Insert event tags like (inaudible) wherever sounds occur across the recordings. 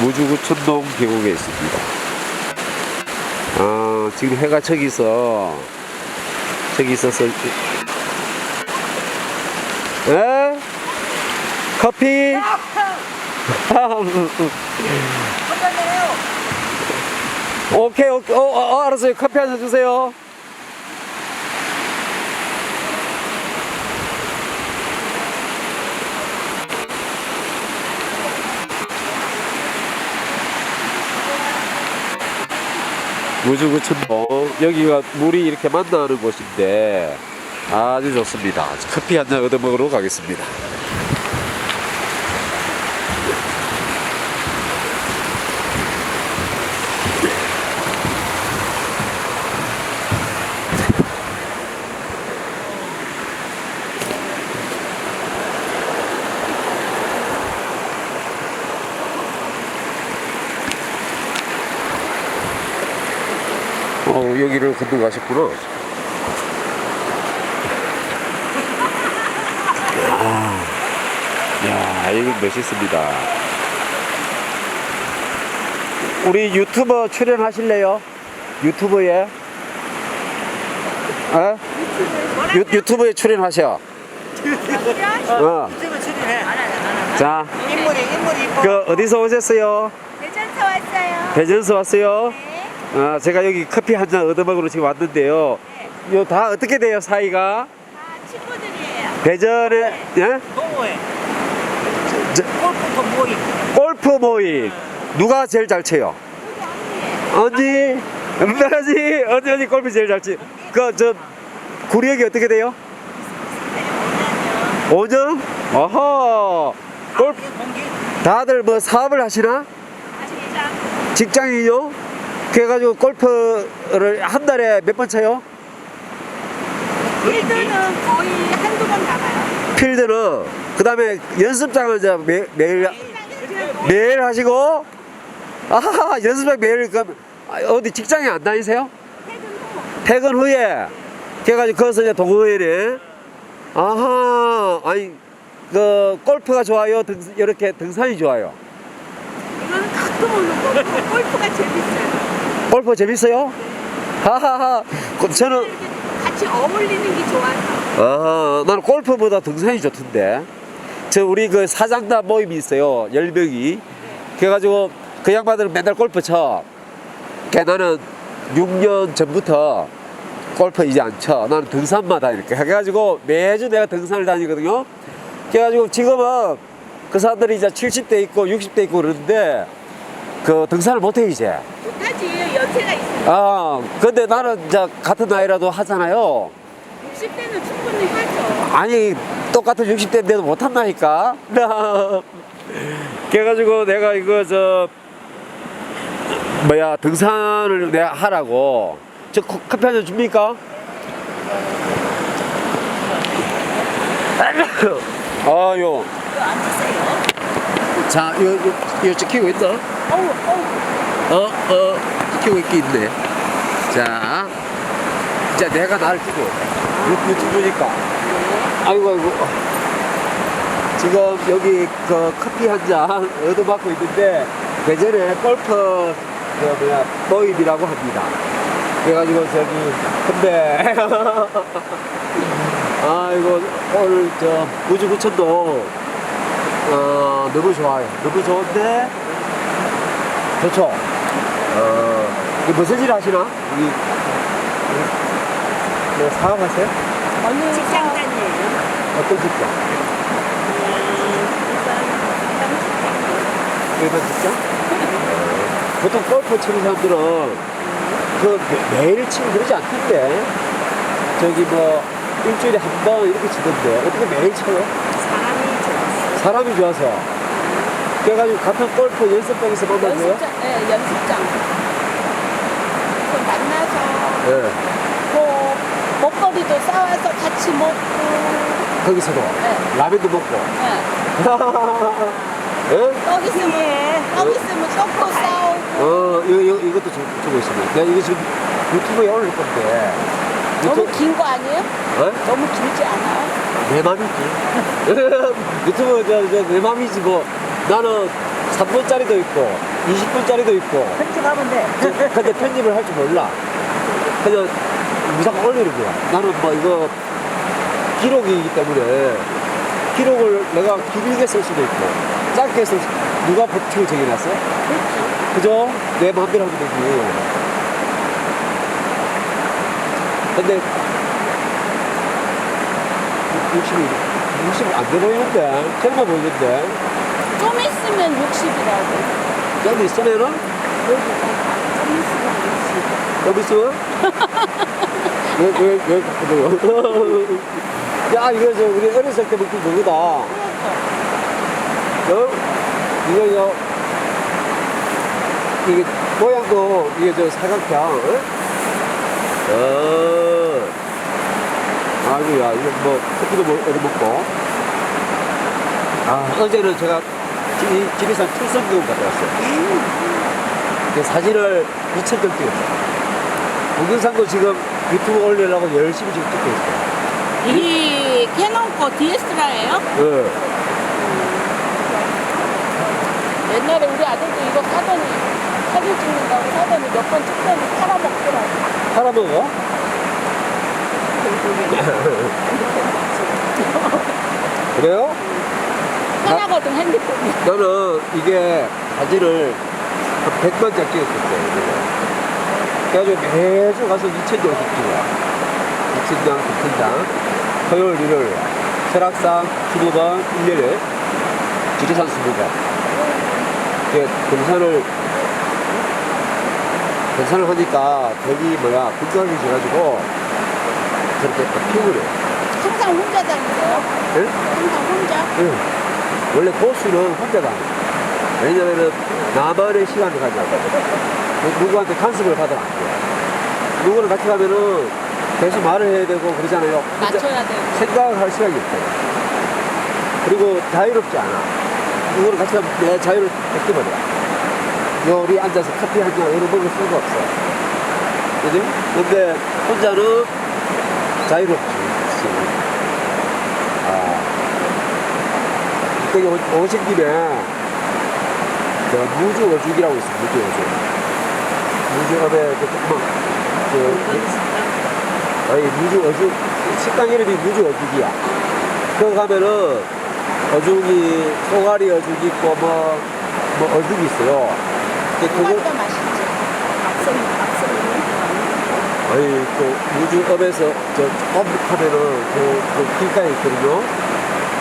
무주구 천동 계곡에 있습니다. 아, 지금 해가 저기서, 저기 있어서, 에? 커피? (laughs) (laughs) 오케이, 오케이. 어, 어, 어, 알았어요. 커피 한 잔 주세요. 무주구천동 여기가 물이 이렇게 만나는 곳인데 아주 좋습니다. 커피 한 잔 얻어 먹으러 가겠습니다. 어, 여기를 건너 가셨구나. 아, 야, 이거 멋있습니다. 우리 유튜버 출연하실래요? 유튜브에? 어? 유, 유튜브에 출연하셔. 어. 유튜브 출연해. 자, 인물이 인물이. 그 어디서 오셨어요? 대전서 왔어요. 대전에서 왔어요? 네. 어, 제가 여기 커피 한 잔 얻어먹으러 지금 왔는데요. 네. 요 다 어떻게 돼요, 사이가? 다 친구들이에요. 대전에, 예? 동호회. 저- 골프터 모임. 골프 모임. 누가 제일 잘 쳐요? 언니? 언니? 언니, 언니 골프 제일 잘 치. 그, 저, 구력이 어떻게 돼요? 5년? 어허. 골프, 공기. 다들 뭐 사업을 하시나? 진짜 직장인요? 그래가지고 골프를 한 달에 몇 번 쳐요? 필드는 거의 한두 번 가봐요. 필드는, 그 다음에 연습장은 이제 매, 매일, 매일 하시고, 아하, 연습장 매일, 그럼, 아, 어디 직장에 안 다니세요? 퇴근 후에 그래가지고 거기서 이제 동호회네 아하 아니 그 골프가 좋아요 등, 이렇게 등산이 좋아요 이거는 가끔 오는 거고 골프가 재밌어요. 골프 재밌어요? 하하하 그 저는 같이 어울리는 게 좋아서. 아 나는 골프보다 등산이 좋던데 저 우리 그 사장단 모임이 있어요 열 명이 그래가지고 그 양반들은 맨날 골프 쳐 걔 나는 6년 전부터 골프 이제 안 쳐. 나는 등산마다 이렇게 해가지고 매주 내가 등산을 다니거든요. 그래가지고 지금은 그 사람들이 이제 70대 있고 60대 있고 그러는데 그 등산을 못해 이제. 연세가 있어요. 아 근데 나는 이제 같은 나이라도 하잖아요. 60대는 충분히 하죠. 아니 똑같은 60대인데도 못한다니까. (laughs) 그래가지고 내가 이거 저 뭐야 등산을 내가 하라고 저 커- 커피 한 잔 줍니까? (laughs) 아요. 자, 요, 요, 요 찍히고 있나? 어우 어우. 어, 어, 찍히고 있긴 있네. 자, 자, 내가 나를 찍어. 유- 유튜브니까. 아이고, 아이고. 지금 여기 그 커피 한 잔 얻어맞고 있는데, 예전에 골프, 그 뭐야, 모임이라고 합니다. 그래가지고 저기, 근데, (laughs) 아이고, 오늘 저, 우주구천도, 어, 너무 좋아요. 너무 좋은데, 좋죠? 어, 이게 무슨 일 하시나? 여기, 뭐 사업하세요? 어느 직장 다니에요? 어떤 직장? 일반 직장? 어, 보통 골프 치는 사람들은 그 매- 매일 치고 그러지 않던데 저기 뭐 일주일에 한 번 이렇게 치던데 어떻게 매일 쳐요? 사람이 좋았어요. 사람이 좋아서 그래가지고 같은 골프 연습장에서? 연습장, 네, 연습장. 그 만나서 네. 뭐 먹거리도 싸와서 같이 먹고. 거기서도 네. 라면도 먹고 네. (laughs) 예? 떡 있으면 떡 있으면 떡도 싸우고. 어, 이거, 이거, 이것도 주, 주고 있습니다. 내가 이거 지금 유튜브에 올릴 건데. 너무 유튜브, 긴 거 아니에요? 어? 너무 길지 않아요? 내 맘이지. (laughs) 유튜브, 저, 저, 내 맘이지, 뭐. 나는 3분짜리도 있고 20분짜리도 있고 편집하면 돼. 근데 편집을 할 줄 몰라. 그냥 무조건 올리는 거야. 나는 뭐 이거 기록이기 때문에 기록을 내가 길게 쓸 수도 있고 짧게 쓸 수, 누가 버티고 정해놨어? 그죠? 내 마음대로 하면 되지. 근데 60이 60안돼 보이는데 젊어 보이는데 좀 있으면 60이라고. 좀 있으면은 여기가 좀 있으면 60. 좀 있으면 왜왜왜 그래요? 야 이거 저 우리 어렸을 때 먹던 그거다. 그러니까. 어? 이거 이거 이게 모양도 이게 저 사각형. 어? 어. 아이고야 이거 뭐 커피도 뭐 어디 먹고. 아 어제는 제가 지- 지리산 출성교육 갔다 왔어요. 그 사진을 2천 장 찍었어요. 동영상도 지금 유튜브 올리려고 열심히 지금 찍고 있어요. 이 캐논 거 DSLR예요? 네. 옛날에 우리 아들도 이거 사더니 사진 찍는다고 사더니 몇 번 찍더니 팔아먹더라고. 팔아먹어? (laughs) 그래요? 편하거든 핸드폰이. 나는 이게 사진을 한 100만 장 찍었었어요. 그래가지고 매주 가서 2천 장씩 찍어요. 2천 장, 2천 장. 토요일, 일요일. 설악산 15번, 1년에 지리산 20번. 이게 등산을, 등산을 하니까 벽이 뭐야, 건강이 져가지고 저렇게 딱 피곤해. 항상 혼자 다니세요? 응? 항상 혼자? 응. 원래 고수는 혼자 다녀. 왜냐면은 나만의 시간을 가져야 돼. 누- 누구한테 간섭을 받으면 안 돼. 누구랑 같이 가면은 계속 말을 해야 되고 그러잖아요. 혼자 맞춰야 돼. 생각을 할 시간이 없어요. 그리고 자유롭지 않아. 누구랑 같이 가면 내 자유를 뺏기버려. 요리 앉아서 커피 한잔 이런 먹을 수가 없어. 그지? 근데 혼자는 자유롭지. 오- 오신 김에 저 무주 어죽이라고 있어 무주 어죽. 무주업에 그 조그만 저 아니 무주 어죽 식당 이름이 무주 어죽이야. 거기 가면은 어죽이 쏘가리 어죽 있고 뭐, 뭐 어죽이 있어요. 근데 그거 맛있지. 아니 그 무주업에서 저 조금 하면은 그, 그 길가에 있거든요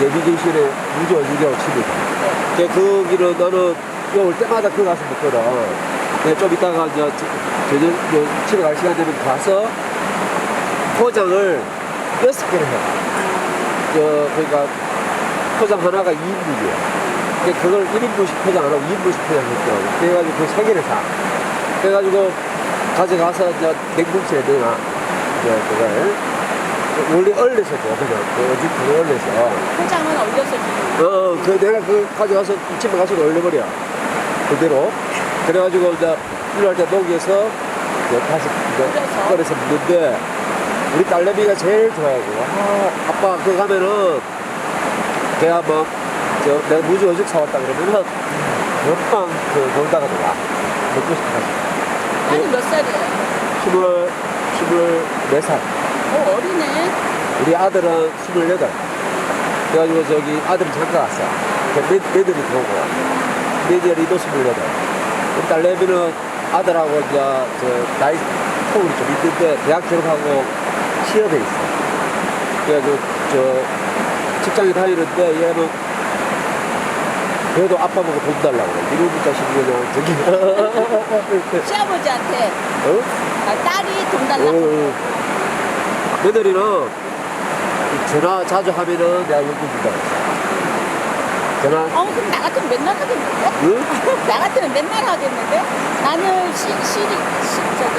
내비게이션에 무주 어죽이라고 칩니다 네. 그 거기를 나는 여올 때마다 거기 가서 먹거든. 내가 좀 이따가 이제 저- 저녁 요 집에 갈 시간 되면 가서 포장을 여섯 개를 해. 저 그러니까 포장 하나가 2인분이야. 그걸 1인분씩 포장 안 하고 2인분씩 포장했더라고. 그래가지고 그 세 개를 사. 그래가지고 가져가서 이제 냉동실에 넣어놔. 이제 그걸 원래 얼려서 줘 그냥 그 어죽 그거 얼려서. 포장은 얼려서 주는 거. 어, 그 내가 그 가져가서 집에 가서 얼려버려. 그대로. 그래가지고 이제 일할 때 녹여서 이제 다시 이제 끓여서. 먹는데 우리 딸내미가 제일 좋아하고 아, 아빠 그거 가면은 걔가 뭐 저, 내가 무주 어죽 사왔다 그러면은 몇방 그 놀다가 들어와. 먹고 싶어가지고. 아니 몇 살이에요? 스물, 스물 네 살. 어 어리네. 우리 아들은 28. 그래가지고 저기 아들이 잠깐 갔어. 그 매, 매들이 들어오고. 매들이도 28. 우리 딸내미는 아들하고 이제 저 나이 통이 좀 있는데 대학 졸업하고 취업해 있어. 그래가지고 저 직장에 다니는데 얘는 그래도 아빠 보고 돈 달라고 그래. 이놈의 자식이 그냥 저기. (laughs) 시아버지한테 어? 아, 딸이 돈 달라고. 어, 며느리는 전화 자주 하면은 내가 용돈 했어. 전화, 어 그럼 나 같으면 맨날 하겠는데? 응? (laughs) 나 같으면 맨날 하겠는데? 나는 시, 시, 시, 저기,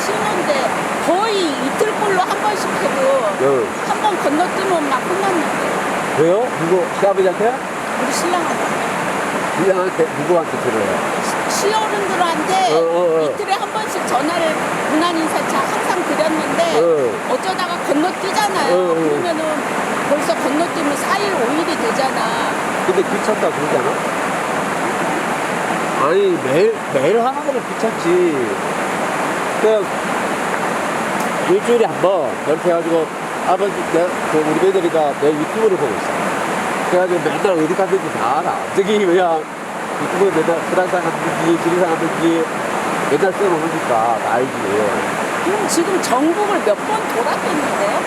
쉬는데 거의 이틀꼴로 한 번씩 해도 응. 한 번 건너뛰면 막 혼났는데. 왜요? 누구, 시아버지한테? 우리 신랑한테. 누구한테, 누구한테 들어요? 시어른들한테 어, 어, 어. 이틀에 한 번씩 전화를 문안 인사차 항상 드렸는데 어. 어쩌다가 건너뛰잖아요. 어, 어. 그러면은 벌써 건너뛰면 4일, 5일이 되잖아. 근데 귀찮다 그러잖아? 아니 매일 매일 하는 거는 귀찮지. 그냥 일주일에 한 번 이렇게 해가지고 아버지 내, 그 우리 며느리가 내 유튜브를 보고 있어. 그래가지고 맨날 어디 갔는지 다 알아. 저기 뭐야 유튜브에 맨날 프랑스 갔는지 지리산 갔는지 맨날 써놓으니까 다 알지. 그럼 지금 전국을 몇 번 돌았겠는데요?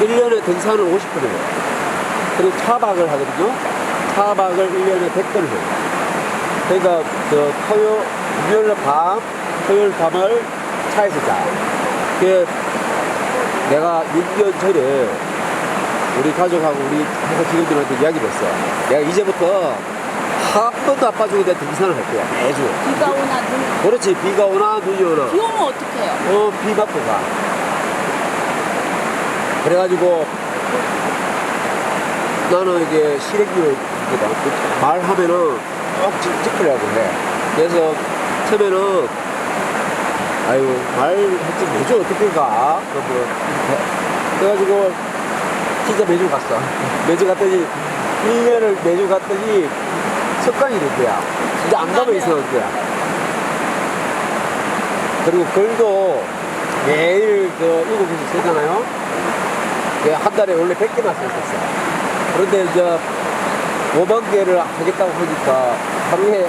1년에 등산을 50분 해요. 그리고 차박을 하거든요. 차박을 1년에 100번 해요. 그러니까 저 토요, 금요일 밤, 토요일 밤을 차에서 자. 그 내가 6년 전에 우리 가족하고 우리 회사 직원들한테 이야기를 했어. 내가 이제부터 한 번도 안 빠지고 내가 등산을 할 거야. 매주. 비가 오나 눈, 그렇지. 비가 오나 눈이 오나. 비 오면 어떡해요? 어, 비 맞고 가. 그래가지고 나는 이게 실행률 말하면은 꼭 찍- 찍으려고 해. 그래서 처음에는 아유 말했지 매주 어떻게 가? 그래가지고 진짜 매주 갔어. 매주 갔더니 1년을 매주 갔더니 습관이 된 거야. 진짜 안 가면 이상한 거야. 그리고 글도 매일 그 일곱 개씩 쓰잖아요. 그한 달에 원래 100개만 썼었어. 그런데 이제 5만 개를 하겠다고 하니까 하루에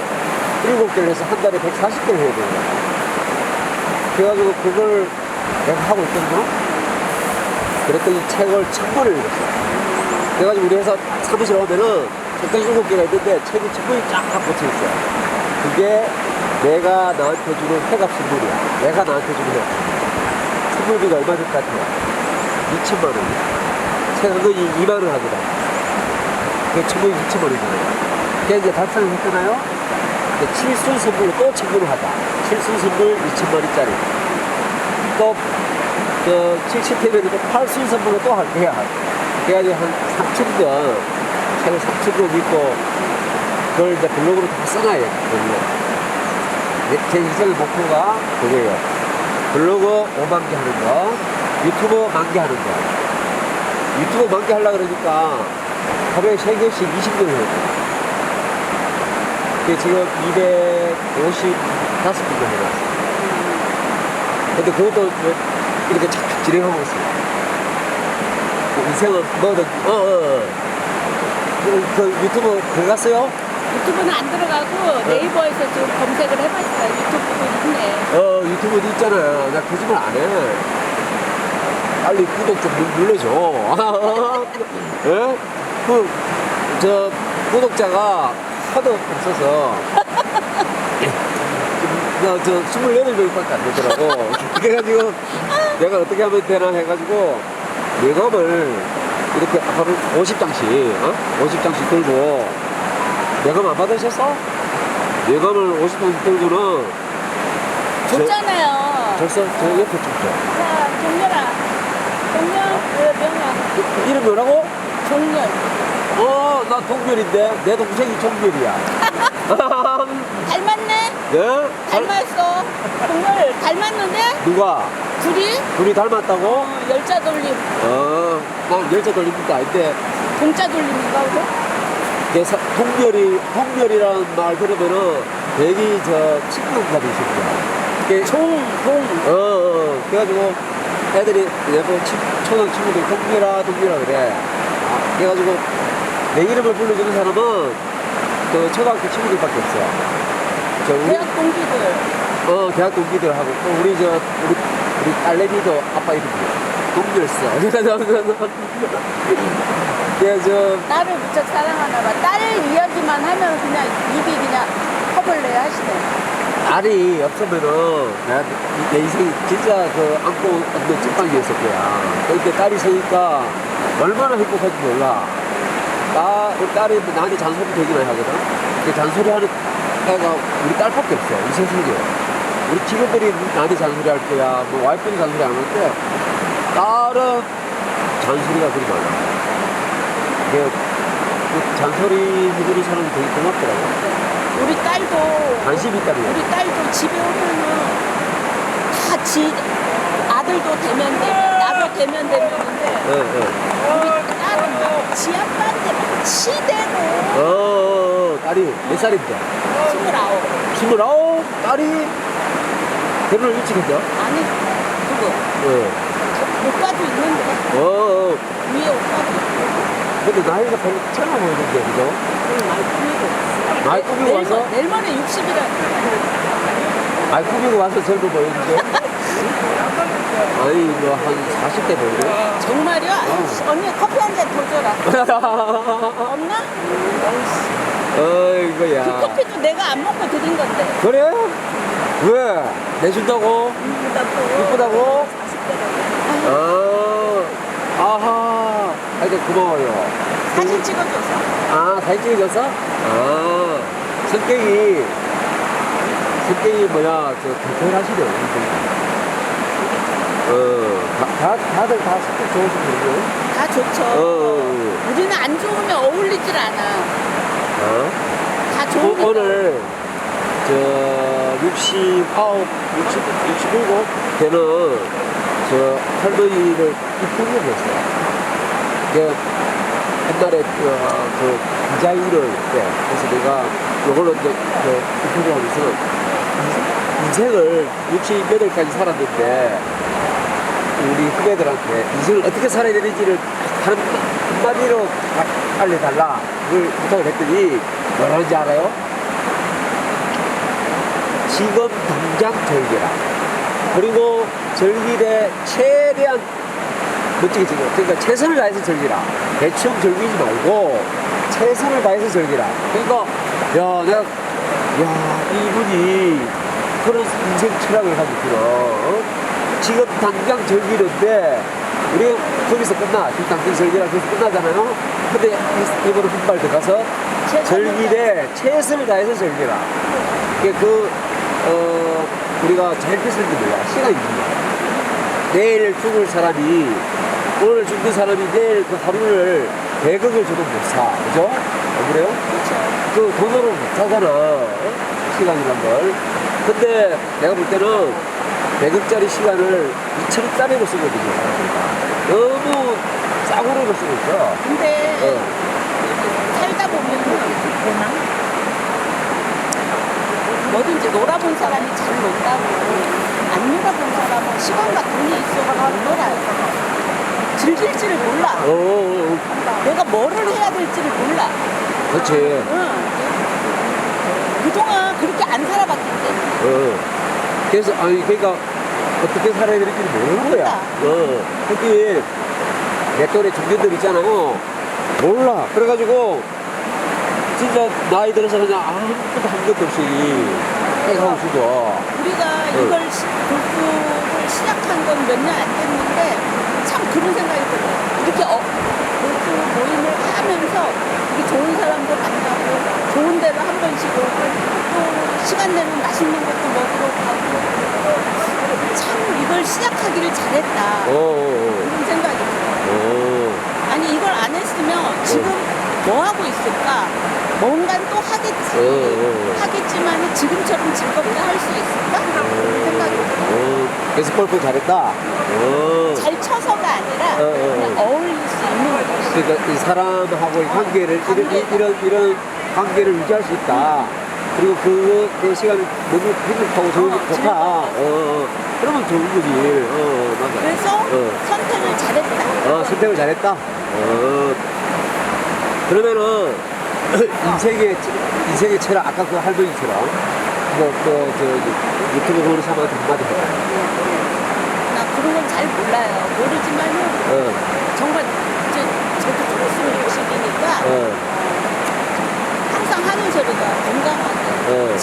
7개를 해서 한 달에 140개를 해야 돼요. 그래가지고 그걸 내가 하고 있거든요. 그랬더니 책을 읽었어. 그래가지고 우리 회사 사무실 오면은 책이 7개가 있는데 책이 천 권이 쫙 꽂혀 있어요. 그게 내가 나한테 주는 회갑 선물이야. 내가 나한테 주는 회갑. 선물비가 얼마 될것 같아요? 2천만 원. 세금이 2만 원 하거든. 그 천물이 2천만 원이잖아요. 그래서 이제 달성을 했잖아요. 칠순 선물로 또 천물을 하자. 칠순 선물 2천만 원짜리. 또, 그, 70회면은 또 팔순 선물로 또할 거야. 그래가지고 한 3천 권, 책을 3천 권 읽고, 그걸 이제 블로그로 다 돼. 내- 제 인생의 목표가 그거예요. 블로그 5만 개 하는 거, 유튜브 만개 하는 거. 유튜브 만개 하려고 그러니까 하루에 3개씩 20개를 해야 돼. 그게 지금 255분 해놨어. 근데 그것도 뭐 이렇게 착착 진행하고 있어요. 그 인생은 뭐든, 어, 어, 어. 그, 그 유튜브 들어갔어요? 유튜브는 안 들어가고 네이버에서 지금 검색을 해봤어요. 유튜브도 있네. 어, 유튜브도 있잖아. 나 거짓말 안 해. 빨리 구독 좀 눌- 눌러줘. (laughs) 예? 그, 저, 구독자가 하도 없어서. (laughs) 나, 저, 28명밖에 안 되더라고. 그래가지고, 내가 어떻게 하면 되나 해가지고, 예감을 이렇게 하루 50장씩, 어? 50장씩 들고, 예감 안 받으셨어? 예감을 50장씩 들고는, 저- 줬잖아요. 벌써 저 옆에 좀 줘. 자, 종렬아. 종렬, 그 명아. 이름 뭐라고? 종렬. 어, 나 동별인데 내 동생이 종별이야. 닮았네? (laughs) 네? 잘- 닮았어. 종렬 닮았는데? 누가? 둘이? 둘이 닮았다고? 어, 열자 돌림. 어, 난 열차 돌림도 아닌데 공짜 돌림인가, 그거? 내 사, 동별이 동별이라는 말 들으면은 되게 저 친구가 되신 거야. 그게 종, 종. 어, 어, 그래가지고 애들이 내가 친, 초등 친구들 동별아 동별아 그래. 아, 그래가지고 내 이름을 불러주는 사람은 그 초등학교 친구들밖에 없어. 저 우리 대학 동기들. 어, 대학 동기들하고 또 우리 저 우리 우리 딸내미도 아빠 이름이야. 동별서. (laughs) 그래서 딸을 무척 사랑하나 봐. 딸 이야기만 하면 그냥 입이 그냥 허벌레 하시네. 딸이 없으면은 내가 내 인생이 진짜 그 안고 없는 찐빵이었을 거야. 그런데 딸이 있으니까 얼마나 행복한지 몰라. 나, 우리 딸이 나한테 잔소리 되게 많이 하거든. 그 잔소리 하는 애가 우리 딸밖에 없어. 이 세상에. 우리 친구들이 나한테 잔소리 할 거야. 뭐 와이프도 잔소리 안 하는데 딸은 잔소리가 그리 많아. 그, 그 잔소리 해주는 사람이 되게 고맙더라고. 우리 딸도 관심이 있다는 우리 딸도 집에 오면은 다 지 아들도 대면대 나도 대면대면인데 예, 예. 우리 딸은 막지 아빠한테 막 치대고 어, 어, 어, 딸이 몇 살인데? 스물아홉. 스물아홉 딸이 결혼을 일찍 했죠? 아니, 그거. 어. 오빠도 있는데, 어, 어. 위에 오빠도 있고. 근데 나이가 별로 차가 보이는데, 그죠? 많이 꾸미고 왔어. 많이 꾸미고 내일 와서? 모- 내일 모레 60이라. 아이, 꾸미고 와서 젊어 보이는데? (laughs) 아니, 뭐, 한 40대 보이네. 정말이야? 어. 언니 커피 한 잔 더 줘라. (laughs) 없나? 어이구야. 그 커피도 내가 안 먹고 드린 건데. 그래? 왜? 내준다고? 이쁘다고. 이쁘다고? 40대라고. 아, 아하. 하여튼 고마워요. 사진 찍어줘서. 아, 사진 찍어줘서? 아, 성격이, 성격이 뭐야, 저, 대표하시네요. 어, 다, 다, 다 들 다 성격 좋으신 분이요? 다 좋죠. 어, 어, 우리는 안 좋으면 어울리질 않아. 어. 다 어, 좋으니까. 오늘, 저, 69, 60, 67 되는 저 할머니를 이쁘게 봤어요. 그, 옛날에 그, 그 디자인을 때, 그래서 내가 요걸로 이제 그 이쁘게 하면서 인생을 68까지 살았는데 우리 후배들한테 인생을 어떻게 살아야 되는지를 한, 한마디로 딱 알려달라. 그걸 부탁을 했더니 뭐라는지 알아요? 지금 당장 즐기라. 그리고 즐기되 최대한 멋지게 즐겨. 그러니까 최선을 다해서 즐기라. 대충 즐기지 말고 최선을 다해서 즐기라. 그러니까 야 내가 야 이분이 그런 인생 철학을 가지고 있구나. 어? 지금 당장 즐기는데 우리 거기서 끝나. 지금 당장 즐기라. 그래서 끝나잖아요. 근데 이- 이거를 한발 더 가서 즐기되 최선을 다해서 즐기라. 이게 그, 어, 우리가 제일 필수는 게 뭐야? 시간입니다. 내일 죽을 사람이, 오늘 죽는 사람이 내일 그 하루를 대극을 줘도 못 사. 그죠? 안 그래요? 그 돈으로 못 사잖아. 어? 시간이란 걸. 근데 내가 볼 때는 100억짜리 시간을 2천억짜리로 쓰거든요. 너무 싸구려로 쓰고 있어. 근데 어. 살다 보면 뭐든지 놀아본 사람이 잘 논다고 안 놀아본 사람은 시간과 돈이 안 놀아요. 즐길지를 몰라. 어, 어, 어. 내가 뭐를 해야 될지를 몰라. 그렇지. 응. 그동안 그렇게 안 살아봤기 때문에. 어. 그래서 아니 그러니까 어떻게 살아야 될지 모르는 거야. 어. 특히 내 또래 중년들 있잖아요. 몰라. 그래가지고 진짜 나이 들어서 그냥 아무것도 한 것도 없이 해가고 있어. 우리가 이걸 시, 골프를 시작한 건 몇 년 안 됐는데 참 그런 생각이 들어요. 이렇게 어, 골프 모임을 하면서 좋은 사람도 만나고 좋은 데로 한 번씩 오고 또 시간 내면 맛있는 것도 먹으러 가고 또참 이걸 시작하기를 잘했다. 그런 생각이 들어요. 어. 아니 이걸 안 했으면 지금 뭐 하고 있을까? 뭔가 또 하겠지. 어, 어, 어. 하겠지만 지금처럼 즐겁게 할 수 있을까? 그런 생각이 들어요. 어. 그래서 골프 잘했다. 어. 잘 쳐서가 아니라 어, 어, 어. 그냥 어울릴 수 있는 것이 그러니까 이 사람하고의 관계를 이런, 이런 이런 관계를 유지할 수 있다. 그리고 그, 그 시간을 너무 행복하고 좋은 어, 좋다. 어, 어. 그러면 좋은 거지. 어, 맞아. 그래서 어. 선택을 잘했다. 어, 선택을 잘했다. 어. 그러면은 인생의 인생의 체라 아까 그 할머니처럼 뭐그저 유튜브 보는 사람한테 한마디 해봐. 예, 예. 나 그런 건 잘 몰라요. 모르지만은 어. 정말 저, 저도 조금 있으면 60이니까 어. 항상 하는 소리가 건강하고 어.